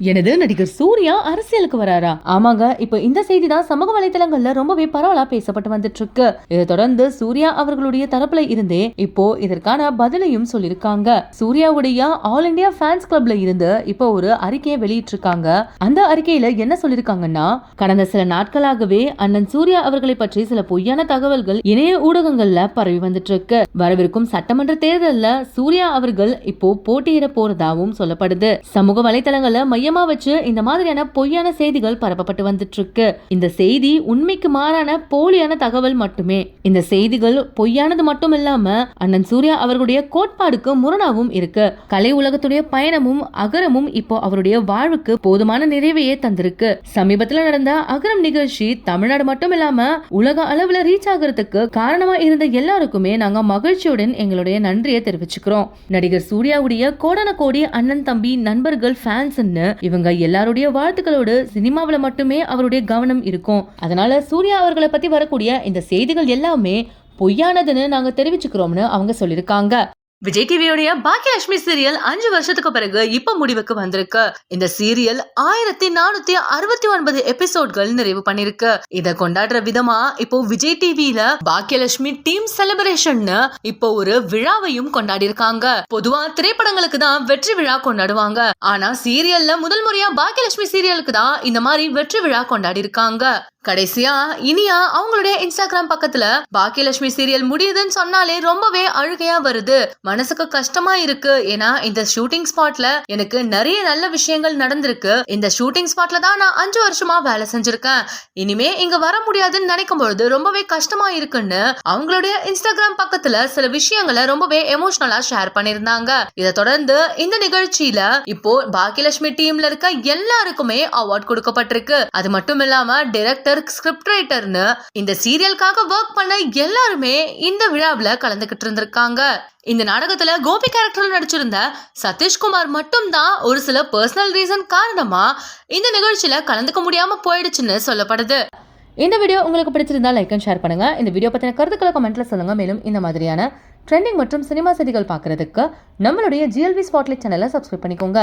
எனது நடிகர் சூர்யா அரசியலுக்கு வராரா? ஆமாங்க இப்ப இந்த செய்தி தான் சமூக வலைதளங்கள்ல ரொம்பவே பரவலா பேசப்பட்டு வந்துட்டு இருக்கு இதை தொடர்ந்து சூர்யா அவர்களுடைய தரப்புல இருந்தே இப்போ இதற்கான பதிலையும் சொல்லிருக்காங்க சூர்யாவுடைய ஆல் இந்தியா ஃபேன்ஸ் கிளப்ல இருந்து இப்போ ஒரு அறிக்கையை வெளியிட்டிருக்காங்க. அந்த அறிக்கையில என்ன சொல்லிருக்காங்கன்னா கடந்த சில நாட்களாகவே அண்ணன் சூர்யா அவர்களை பற்றி சில பொய்யான தகவல்கள் இணைய ஊடகங்கள்ல பரவி வந்துட்டு இருக்கு வரவிருக்கும் சட்டமன்ற தேர்தல்ல சூர்யா அவர்கள் இப்போ போட்டியிட போறதாகவும் சொல்லப்படுது. சமூக வலைதளங்கள்ல மையமா வச்சு இந்த மாதிரியான பொய்யான செய்திகள் பரப்பப்பட்டு வந்துட்டு இருக்கு இந்த செய்தி உண்மைக்கு மாறான போலியான தகவல் மட்டுமே. இந்த செய்திகள் பொய்யானது மட்டும் இல்லாம அண்ணன் சூர்யா அவர்களுடைய கோட்பாடுக்கு முரணாவும் இருக்கு. கலை உலகத்துடைய பயணமும் அகரமும் இப்போ அவருடைய வாழ்வுக்கு போதுமான நிறைவையே தந்திருக்கு. சமீபத்துல நடந்த அகரம் நிகழ்ச்சி தமிழ்நாடு மட்டும் இல்லாம உலக அளவுல ரீச் ஆகிறதுக்கு காரணமா இருந்த எல்லாருக்குமே நாங்க மகிழ்ச்சியுடன் எங்களுடைய நன்றியை தெரிவிச்சுக்கிறோம். நடிகர் சூர்யாவுடைய கோடான கோடி அண்ணன் தம்பி நண்பர்கள் ஃபேன்ஸ்ன்னு இவங்க எல்லாருடைய வாழ்த்துக்களோடு சினிமாவில் மட்டுமே அவருடைய கவனம் இருக்கும். அதனால சூர்யா அவர்களை பத்தி வரக்கூடிய இந்த செய்திகள் எல்லாமே பொய்யானதுன்னு நாங்கள் தெரிவிச்சுக்கிறோம்னு அவங்க சொல்லியிருக்காங்க. விஜய் டிவியோடைய பாக்கியலட்சுமி சீரியல் அஞ்சு வருஷத்துக்கு பிறகு இப்ப முடிவுக்கு வந்திருக்கு. இந்த சீரியல் ஆயிரத்தி நானூத்தி அறுபத்தி ஒன்பது எபிசோட்கள் நிறைவு பண்ணிருக்கு. இத கொண்டாடுற விதமா இப்போ விஜய் டிவியில பாக்கியலட்சுமி டீம் செலிபிரேஷன் இப்போ ஒரு விழாவையும் கொண்டாடி இருக்காங்க பொதுவா திரைப்படங்களுக்கு தான் வெற்றி விழா கொண்டாடுவாங்க. ஆனா சீரியல்ல முதல் முறையா பாக்கியலட்சுமி சீரியலுக்கு தான் இந்த மாதிரி வெற்றி விழா கொண்டாடி இருக்காங்க கடைசியா இனியா அவங்களுடைய இன்ஸ்டாகிராம் பக்கத்துல பாக்கியலட்சுமி சீரியல் முடியுதுன்னு சொன்னாலே ரொம்பவே அழுகையா வருது. மனசுக்கு கஷ்டமா இருக்கு. ஏன்னா இந்த ஷூட்டிங் ஸ்பாட்ல எனக்கு நிறைய நல்ல விஷயங்கள் நடந்திருக்கு. இந்த ஷூட்டிங் ஸ்பாட்ல தான் நான் அஞ்சு வருஷமா வேலை செஞ்சிருக்கேன். இனிமே இங்க வர முடியாதுன்னு நினைக்கும் பொழுது ரொம்பவே கஷ்டமா இருக்குன்னு அவங்களுடைய இன்ஸ்டாகிராம் பக்கத்துல சில விஷயங்களை ரொம்பவே எமோஷனலா ஷேர் பண்ணிருந்தாங்க இதை தொடர்ந்து இந்த நிகழ்ச்சியில இப்போ பாக்கியலட்சுமி டீம்ல இருக்க எல்லாருக்குமே அவார்ட் கொடுக்கப்பட்டிருக்கு. அது மட்டும் இல்லாம டைரக்டர் ஸ்கிரிப்ட் ரைட்டர்னு இந்த சீரியலுக்காக ஒர்க் பண்ண எல்லாருமே இந்த விழாவில் கலந்துகிட்டு இருந்திருக்காங்க. இந்த நாடகத்துல கோபி கேரக்டர்ல நடிச்சிருந்த சதீஷ்குமார் மட்டும்தான் ஒரு சில பர்சனல் ரீசன் காரணமா இந்த நிகழ்ச்சியில கலந்துக்க முடியாம போயிடுச்சுன்னு சொல்லப்படுது. இந்த வீடியோ உங்களுக்கு பிடிச்சிருந்தா லைக் அண்ட் ஷேர் பண்ணுங்க. இந்த வீடியோ பத்தின கருத்துக்களை கமெண்ட்ல சொல்லுங்க. மேலும் இந்த மாதிரியான ட்ரெண்டிங் மற்றும் சினிமா செய்திகள் பார்க்கறதுக்கு நம்மளுடைய ஜிஎல்வி ஸ்பாட்லைட் சேனலை சப்ஸ்கிரைப் பண்ணிக்கோங்க.